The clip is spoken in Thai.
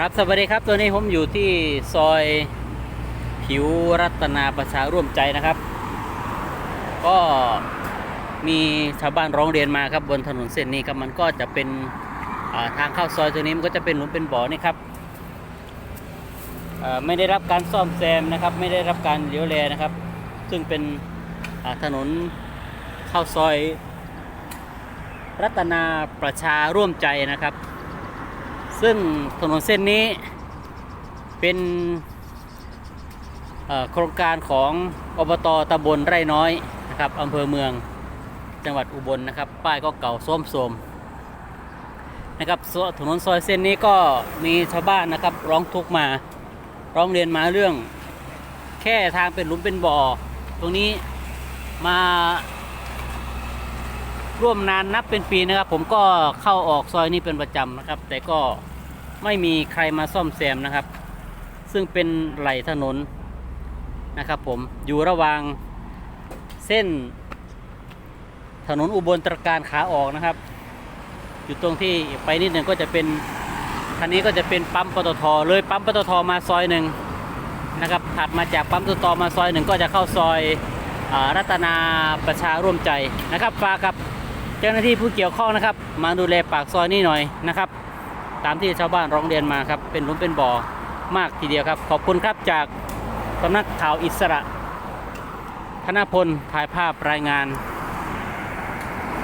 ครับสวัสดีครับตัวนี้ผมอยู่ที่ซอยผิวรัตนาประชาร่วมใจนะครับ ก็มีชาวบ้านร้องเรียนมาครับบนถนนเส้นนี้ครับมันก็จะเป็นาทางเข้าซอยตัวนี้มันก็จะเป็นหลุมเป็นบ่อนี่ครับไม่ได้รับการซ่อมแซมนะครับ ไม่ได้รับการเลี้ยวแลนะครับ ซึ่งเป็นถนนเข้าซอย รัตนาประชาร่วมใจนะครับ ซึ่งถนนเส้นนี้เป็นโครงการของอบตตำบลไร่น้อยนะครับอำเภอเมืองจังหวัดอุบลนะครับ ป้ายก็เก่าส้มโทรมนะครับถนนซอยเส้นนี้ก็มีชาวบ้านนะครับร้องทุกข์มาร้องเรียนมาเรื่อง แค่ทางเป็นหลุมเป็นบ่อ ตรงนี้มา ร่วมนานนับเป็นปีนะครับ ผมก็เข้าออกซอยนี้เป็นประจำนะครับ แต่ก็ไม่มีใครมาซ่อมแซมนะครับ ซึ่งเป็นไหลถนนนะครับ ผมอยู่ระหว่างเส้น ถนนอุบลตรการขาออกนะครับ อยู่ตรงที่ไปนิดหนึ่งก็จะเป็นคันนี้ก็จะเป็นปั๊มปตทเลยปั๊มปตทมาซอยหนึ่งนะครับถัดมาจากปั๊มปตทมาซอยหนึ่งก็จะเข้าซอยอรัตนาประชาร่วมใจนะครับฝากกับ เจ้าหน้าที่ผู้เกี่ยวข้องนะครับ มาดูแลปากซอยนี่หน่อยนะครับ ตามที่ชาวบ้านร้องเรียนมาครับ เป็นลุมเป็นบ่อมากทีเดียวครับ ขอบคุณครับจากสำนักข่าวอิสระ ธนพลถ่ายภาพรายงาน